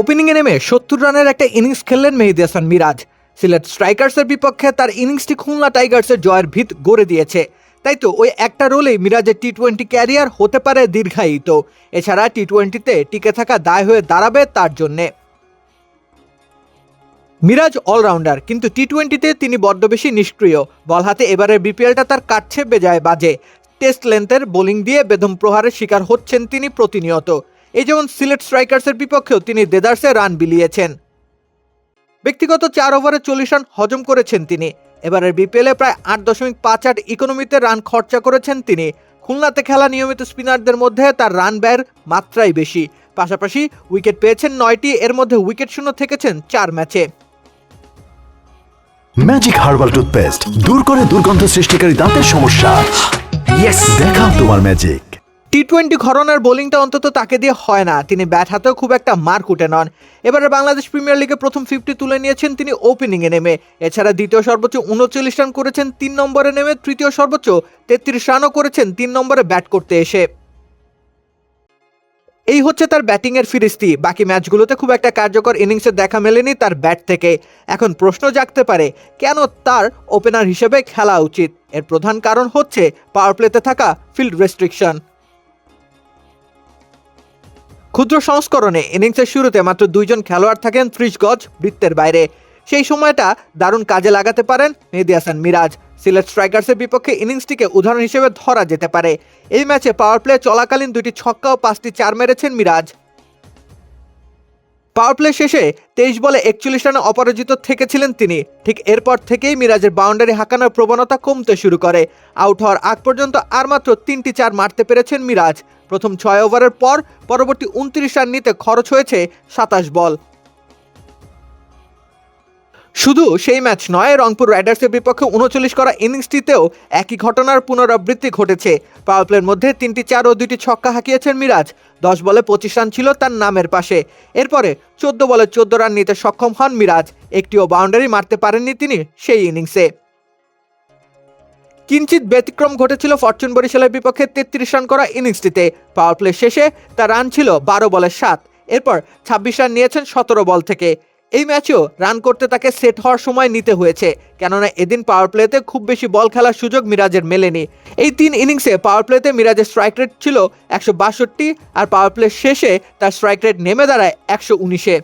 ওপেনিংয়ে নেমে সত্তর রানের একটা ইনিংস খেললেন মেহেদি হাসান মিরাজ। সিলেট স্ট্রাইকার্সের বিপক্ষে তার ইনিংসটি খুলনা টাইগার্সের জয়ের ভিত গড়ে দিয়েছে। তাই তো, ওই একটা রোলেই মিরাজের টি টোয়েন্টি ক্যারিয়ার হতে পারে দীর্ঘায়িত। এছাড়া টি টোয়েন্টিতে টিকে থাকা দায় হয়ে দাঁড়াবে তার জন্যে। মিরাজ অলরাউন্ডার কিন্তু টি টোয়েন্টিতে তিনি বড্ড বেশি নিষ্ক্রিয়। বল হাতে এবারের বিপিএলটা তার কাটছে বেজায় বাজে। টেস্ট লেন্থের বোলিং দিয়ে বেদম প্রহারের শিকার হচ্ছেন তিনি প্রতিনিয়ত। এই যেমন সিলেট স্ট্রাইকার্সের বিপক্ষেও তিনি দেদার্সে রান বিলিয়েছেন। ব্যক্তিগত চার ওভারে চল্লিশ রান হজম করেছেন তিনি। এবারের বিপিএলে প্রায় আট দশমিক পাঁচ আট ইকোনমিতে রান খরচা করেছেন তিনি। খুলনাতে খেলা নিয়মিত স্পিনারদের মধ্যে তার রান ব্যয়ের মাত্রাই বেশি। পাশাপাশি উইকেট পেয়েছেন নয়টি, এর মধ্যে উইকেট শূন্য থেকেছেন চার ম্যাচে। ম্যাজিক হার্বাল টুথপেস্ট দূর করে দুর্গন্ধ সৃষ্টিকারী দাঁতের সমস্যা। দেখাও তোমার ম্যাজিক টি টোয়েন্টি ঘরনার বোলিংটা অন্তত তাকে দিয়ে হয় না। তিনি ব্যাট হাতেও খুব একটা মার কুটে নন। এবারে বাংলাদেশ প্রিমিয়ার লিগে প্রথম ফিফটি তুলে নিয়েছেন তিনি ওপেনিংয়ে নেমে। এছাড়া দ্বিতীয় সর্বোচ্চ উনচল্লিশ রান করেছেন তিন নম্বরে নেমে, তৃতীয় সর্বোচ্চ তেত্রিশ রানও করেছেন তিন নম্বরে ব্যাট করতে এসে। এই হচ্ছে তার ব্যাটিংয়ের ফিরিস্তি। বাকি ম্যাচগুলোতে খুব একটা কার্যকর ইনিংসের দেখা মেলেনি তার ব্যাট থেকে। এখন প্রশ্ন জাগতে পারে, কেন তার ওপেনার হিসেবে খেলা উচিত? এর প্রধান কারণ হচ্ছে পাওয়ার প্লেতে থাকা ফিল্ড রেস্ট্রিকশন ক্ষুদ্র সংস্করণে ইনিংসের শুরুতে মাত্র দুইজন খেলোয়াড় থাকেন ত্রিশ গজ বৃত্তের বাইরে। সেই সময়টা দারুণ কাজে লাগাতে পারেন মেহেদি হাসান মিরাজ। সিলেট স্ট্রাইকার্সের বিপক্ষে ইনিংসটিকে উদাহরণ হিসেবে ধরা যেতে পারে। এই ম্যাচে পাওয়ার প্লে চলাকালীন দুটি ছক্কা ও পাঁচটি চার মেরেছেন মিরাজ। পাওয়ার প্লে শেষে তেইশ বলে একচল্লিশ রানে অপরাজিত থেকেছিলেন তিনি। ঠিক এরপর থেকেই মিরাজের বাউন্ডারি হাঁকানোর প্রবণতা কমতে শুরু করে। আউট হওয়ার আগ পর্যন্ত আর মাত্র তিনটি চার মারতে পেরেছেন মিরাজ। প্রথম ছয় ওভারের পর পরবর্তী উনত্রিশ রান নিতে খরচ হয়েছে সাতাশ বল। শুধু সেই ম্যাচ নয়, রংপুর রাইডার্সের বিপক্ষে উনচল্লিশ করা ইনিংসটিতেও একই ঘটনার পুনরাবৃত্তি ঘটেছে। পাওয়ার প্লের মধ্যে তিনটি চার ও দুইটি ছক্কা হাঁকিয়েছেন মিরাজ। দশ বলে পঁচিশ রান ছিল তার নামের পাশে। এরপরে চোদ্দ বলে চোদ্দ রান নিতে সক্ষম হন মিরাজ। একটিও বাউন্ডারি মারতে পারেননি তিনি সেই ইনিংসে কিঞ্চিত ব্যতিক্রম ঘটেছিল ফরচুন বরিশালের বিপক্ষে তেত্রিশ রান করা ইনিংসটিতে পাওয়ার প্লে শেষে তার রান ছিল বারো বলে সাত। এরপর ছাব্বিশ রান নিয়েছেন সতেরো বল থেকে। এই ম্যাচেও রান করতে তাকে সেট হওয়ার সময় নিতে হয়েছে, কেননা এদিন পাওয়ার প্লেতে খুব বেশি বল খেলার সুযোগ মিরাজের মেলেনি। এই তিন ইনিংসে পাওয়ার প্লেতে মিরাজের স্ট্রাইক রেট ছিল একশো বাষট্টি আর পাওয়ার প্লে শেষে তার স্ট্রাইক রেট নেমে দাঁড়ায় একশো উনিশে।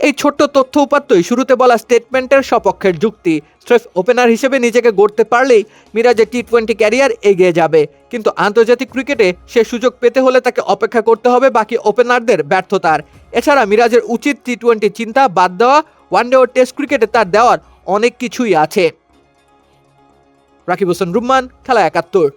এই ছোট্ট তথ্য উপাত্তই শুরুতে বলা স্টেটমেন্টের সপক্ষের যুক্তি। স্ট্রেফ ওপেনার হিসেবে নিজেকে গড়তে পারলেই মিরাজের টি টোয়েন্টি ক্যারিয়ার এগিয়ে যাবে। কিন্তু আন্তর্জাতিক ক্রিকেটে সে সুযোগ পেতে হলে তাকে অপেক্ষা করতে হবে বাকি ওপেনারদের ব্যর্থতার। এছাড়া মিরাজের উচিত টি টোয়েন্টি চিন্তা বাদ দেওয়া ওয়ানডে ও টেস্ট ক্রিকেটে তার দেওয়ার অনেক কিছুই আছে। রাকিব হোসেন, রুম্মান, খেলা একাত্তর।